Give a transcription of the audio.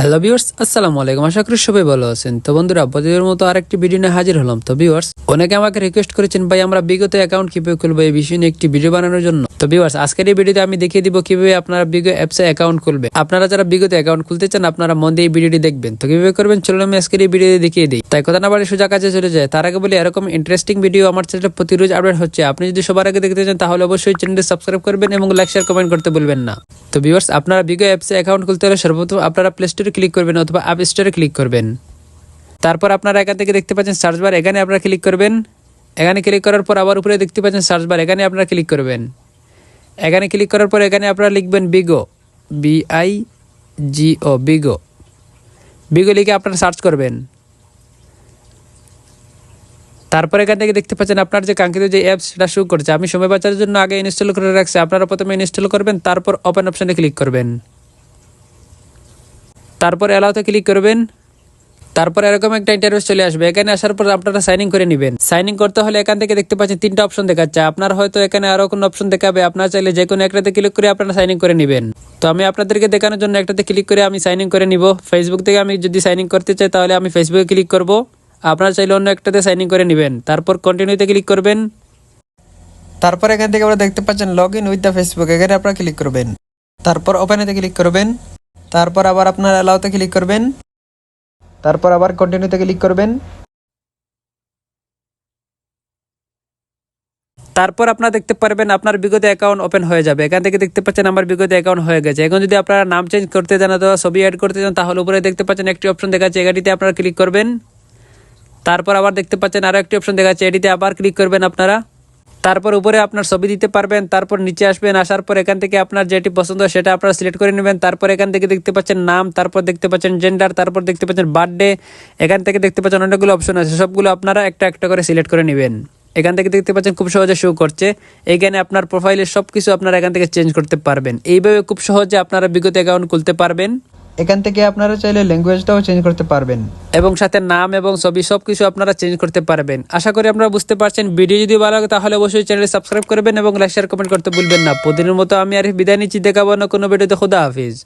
Hello viewers আসসালামু আলাইকুম আশা করি সবাই ভালো আছেন। তো বন্ধুরা, প্রতিদিনের মতো আরেকটি ভিডিও নিয়ে হাজির হলাম। তো ভিউয়ার্স অনেকে আমাকে রিকোয়েস্ট করেছেন, ভাই, আমরা বিগত অ্যাকাউন্ট কীভাবে খুলবো এই বিষয়ে নিয়ে একটি ভিডিও বানানোর জন্য? তো ভিউয়ার্স আজকের এই ভিডিওতে আমি দেখিয়ে দিব কীভাবে আপনারা বিগত অ্যাপসে অ্যাকাউন্ট খুলবে। আপনারা যারা বিগত অ্যাকাউন্ট খুলতে চান, আপনারা মন দিয়ে এই ভিডিওটি দেখবেন। তো কীভাবে করবেন, চলুন আমি আজকের এই ভিডিওতে দেখিয়ে দিই। তাই কথা না বাড়ি সোজা কাজে চলে যায় তার আগে বলি, এরকম ইন্টারেস্টিং ভিডিও আমার চ্যানেলে প্রতি রোজ আপডেট হচ্ছে। আপনি যদি সবার আগে দেখতে চান, তাহলে অবশ্যই চ্যানেলটি সাবস্ক্রাইব করবেন এবং লাইক শেয়ার কমেন্ট করতে ভুলবেন না। তো ভিউয়ার্স আপনারা বিগো অ্যাপসে অ্যাকাউন্ট খুলতে হলে সর্বপ্রথম আপনারা প্লে স্টোরে ক্লিক করবেন অথবা অ্যাপ স্টোরে ক্লিক করবেন। তারপর আপনারা এখান থেকে দেখতে পাচ্ছেন সার্চ বার এখানে আপনারা ক্লিক করবেন। এখানে ক্লিক করার পর আবার উপরে দেখতে পাচ্ছেন সার্চ বার এখানে আপনারা ক্লিক করবেন। এখানে ক্লিক করার পর এখানে আপনারা লিখবেন বিগো বি আই জি ও বিগো বিগো লিখে আপনারা সার্চ করবেন। তারপর এখান থেকে দেখতে পাচ্ছেন আপনার যে কাঙ্ক্ষিত যে অ্যাপস সেটা শুরু করছে। আমি সময় বাঁচার জন্য আগে ইনস্টল করে রাখছি। আপনারা প্রথমে ইনস্টল করবেন, তারপর ওপেন অপশানে ক্লিক করবেন। তারপর অ্যালাউতে ক্লিক করবেন। তারপর এরকম একটা ইন্টারভিউ চলে আসবে। এখানে আসার পর আপনারা সাইনিং করে নেবেন। সাইনিং করতে হলে এখান থেকে দেখতে পাচ্ছেন তিনটা অপশন দেখাচ্ছে। আপনার হয়তো এখানে আরও কোনো অপশন দেখাবে। আপনার চাইলে যে কোনো একটাতে ক্লিক করে আপনারা সাইনিং করে নেবেন। তো আমি আপনাদেরকে দেখানোর জন্য একটাতে ক্লিক করে আমি সাইনিং করে নিব। ফেসবুক থেকে আমি যদি সাইনিং করতে চাই তাহলে আমি ফেসবুকে ক্লিক করব। আপনারা চাইলে অন্য একটাতে সাইনিং করে নেবেন। তারপর কন্টিনিউতে ক্লিক করবেন। তারপর এখান থেকে আপনারা দেখতে পাচ্ছেন log in with the Facebook এখানে আপনারা ক্লিক করবেন। তারপর ওপেনেতে ক্লিক করবেন। তারপর আবার আপনার অ্যালাউতে ক্লিক করবেন। তারপর আবার কন্টিনিউতে ক্লিক করবেন। তারপর আপনারা দেখতে পারবেন আপনার বিগত অ্যাকাউন্ট ওপেন হয়ে যাবে। এখান থেকে দেখতে পাচ্ছেন আমার বিগত অ্যাকাউন্ট হয়ে গেছে। এখন যদি আপনারা নাম চেঞ্জ করতে চান অথবা ছবি অ্যাড করতে চান, তাহলে উপরে দেখতে পাচ্ছেন একটি অপশন দেখাচ্ছে, এগাটিতে আপনারা ক্লিক করবেন। তারপর আবার দেখতে পাচ্ছেন আরও একটি অপশন দেখাচ্ছে, এটিতে আবার ক্লিক করবেন আপনারা। তারপর উপরে আপনার ছবি দিতে পারবেন, তারপর নিচে আসবেন, আসার পর এখান থেকে আপনার যেটি পছন্দ সেটা আপনারা সিলেক্ট করে নেবেন, তারপর এখান থেকে দেখতে পাচ্ছেন নাম, তারপর দেখতে পাচ্ছেন জেন্ডার তারপর দেখতে পাচ্ছেন বার্থডে এখান থেকে দেখতে পাচ্ছেন অনেকগুলো অপশন আছে, সবগুলো আপনারা একটা একটা করে সিলেক্ট করে নেবেন। এখান থেকে দেখতে পাচ্ছেন খুব সহজে শো করছে এইখানে আপনার প্রোফাইলের সব কিছু আপনারা এখান থেকে চেঞ্জ করতে পারবেন। এইভাবে খুব সহজে আপনারা বিগত অ্যাকাউন্ট খুলতে পারবেন। এখান থেকে আপনারা চাইলে ল্যাঙ্গুয়েজটাও চেঞ্জ করতে পারবেন। এবং সাথে নাম এবং ছবি সব কিছু আপনারা চেঞ্জ করতে পারবেন। আশা করি আপনারা বুঝতে পারছেন। ভিডিও যদি ভালো লাগে তাহলে অবশ্যই চ্যানেল সাবস্ক্রাইব করবেন এবং লাইক শেয়ার কমেন্ট করতে ভুলবেন না। প্রতিদিনের মতো আমি আর বিদায় নিচ্ছি। দেখাবো না কোনো ভিডিওতে। খোদা হাফিজ।